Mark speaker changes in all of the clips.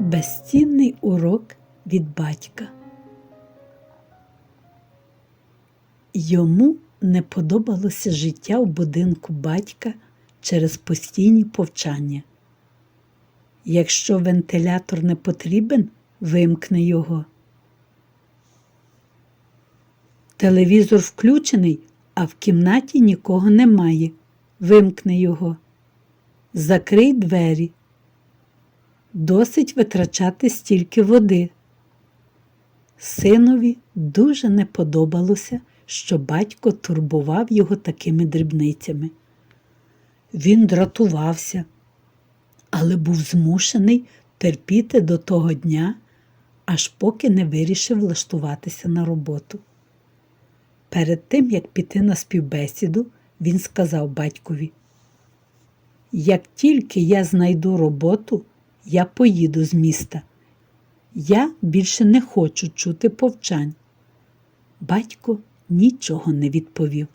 Speaker 1: Безцінний урок від батька. Йому не подобалося життя в будинку батька через постійні повчання. Якщо вентилятор не потрібен, вимкни його. Телевізор включений, а в кімнаті нікого немає. Вимкни його. Закрий двері. Досить витрачати стільки води. Синові дуже не подобалося, що батько турбував його такими дрібницями. Він дратувався, але був змушений терпіти до того дня, аж поки не вирішив влаштуватися на роботу. Перед тим, як піти на співбесіду, він сказав батькові: Як тільки я знайду роботу, я поїду з міста. Я більше не хочу чути повчань. Батько нічого не відповів,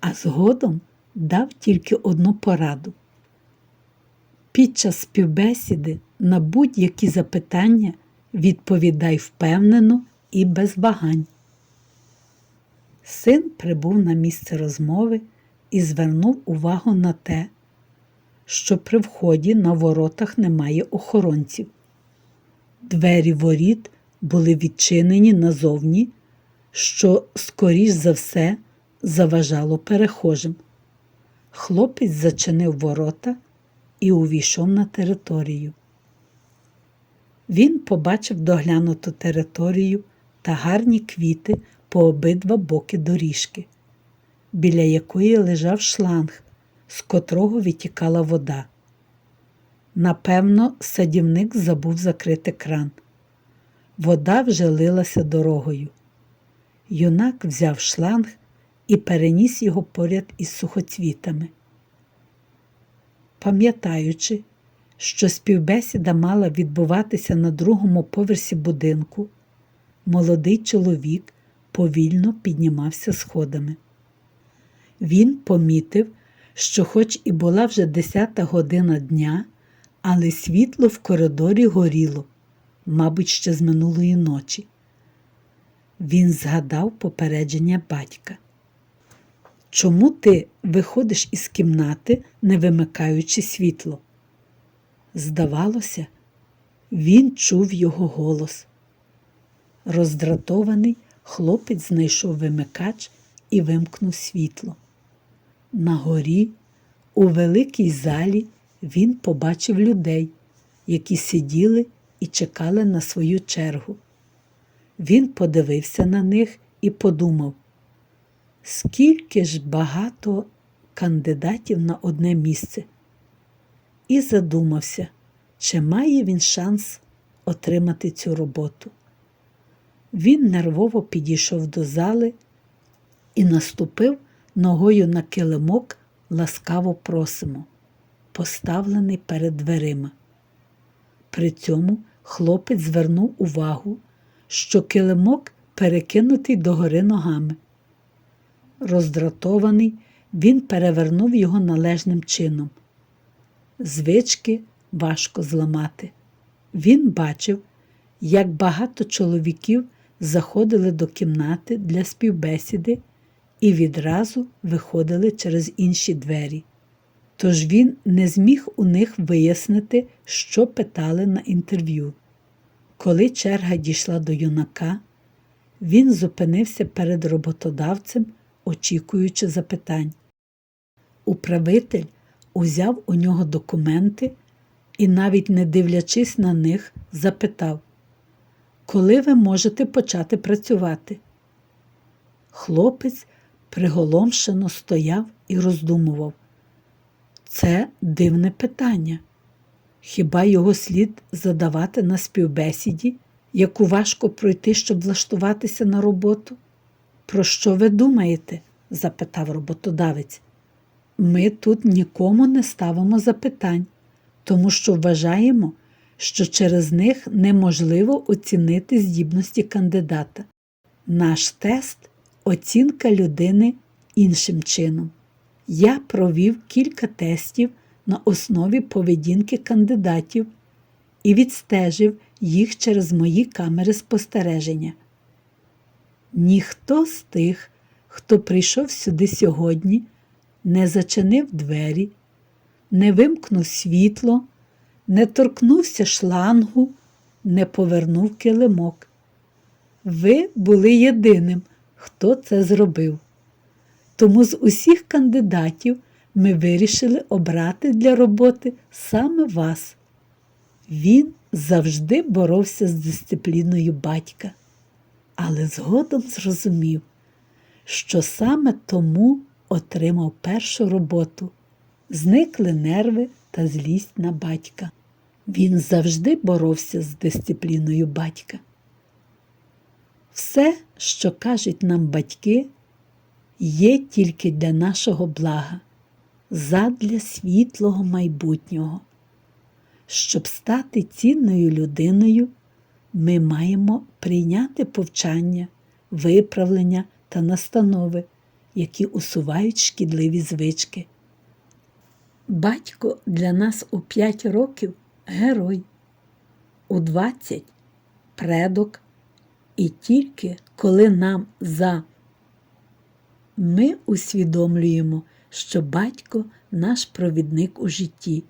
Speaker 1: а згодом дав тільки одну пораду. Під час співбесіди на будь-які запитання відповідай впевнено і без вагань. Син прибув на місце розмови і звернув увагу на те, що при вході на воротах немає охоронців. Двері воріт були відчинені назовні, що, скоріш за все, заважало перехожим. Хлопець зачинив ворота і увійшов на територію. Він побачив доглянуту територію та гарні квіти по обидва боки доріжки, біля якої лежав шланг, з котрого витікала вода. Напевно, садівник забув закрити кран. Вода вже лилася дорогою. Юнак взяв шланг і переніс його поряд із сухоцвітами. Пам'ятаючи, що співбесіда мала відбуватися на другому поверсі будинку, молодий чоловік повільно піднімався сходами. Він помітив, що, хоч і була вже десята година дня, але світло в коридорі горіло, мабуть, ще з минулої ночі. Він згадав попередження батька. Чому ти виходиш із кімнати, не вимикаючи світло? Здавалося, він чув його голос. Роздратований, хлопець знайшов вимикач і вимкнув світло. На горі, у великій залі, він побачив людей, які сиділи і чекали на свою чергу. Він подивився на них і подумав, скільки ж багато кандидатів на одне місце, і задумався, чи має він шанс отримати цю роботу. Він нервово підійшов до зали і наступив ногою на килимок ласкаво просимо, поставлений перед дверима. При цьому хлопець звернув увагу, що килимок перекинутий догори ногами. Роздратований, він перевернув його належним чином. Звички важко зламати. Він бачив, як багато чоловіків заходили до кімнати для співбесіди і відразу виходили через інші двері. Тож він не зміг у них вияснити, що питали на інтерв'ю. Коли черга дійшла до юнака, він зупинився перед роботодавцем, очікуючи запитань. Управитель узяв у нього документи і, навіть не дивлячись на них, запитав, коли ви можете почати працювати? Хлопець приголомшено стояв і роздумував. Це дивне питання. Хіба його слід задавати на співбесіді, яку важко пройти, щоб влаштуватися на роботу? Про що ви думаєте? запитав роботодавець. Ми тут нікому не ставимо запитань, тому що вважаємо, що через них неможливо оцінити здібності кандидата. Наш тест оцінка людини іншим чином. Я провів кілька тестів на основі поведінки кандидатів і відстежив їх через мої камери спостереження. Ніхто з тих, хто прийшов сюди сьогодні, не зачинив двері, не вимкнув світло, не торкнувся шлангу, не повернув килимок. Ви були єдиним, хто це зробив. Тому з усіх кандидатів ми вирішили обрати для роботи саме вас. Він завжди боровся з дисципліною батька, але згодом зрозумів, що саме тому отримав першу роботу, зникли нерви та злість на батька. Він завжди боровся з дисципліною батька. Все, що кажуть нам батьки, є тільки для нашого блага, задля світлого майбутнього. Щоб стати цінною людиною, ми маємо прийняти повчання, виправлення та настанови, які усувають шкідливі звички. Батько для нас у 5 років герой, у 20 предок, і тільки коли нам за ми усвідомлюємо, що батько наш провідник у житті.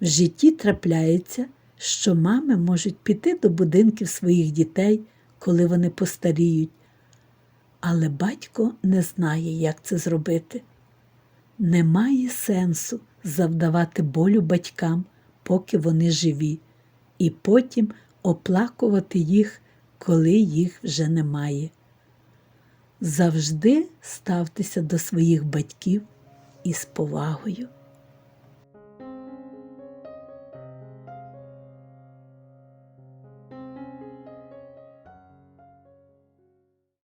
Speaker 1: В житті трапляється, що мами можуть піти до будинків своїх дітей, коли вони постаріють, але батько не знає, як це зробити. Немає сенсу завдавати болю батькам, поки вони живі, і потім оплакувати їх, коли їх вже немає. Завжди ставтеся до своїх батьків із повагою.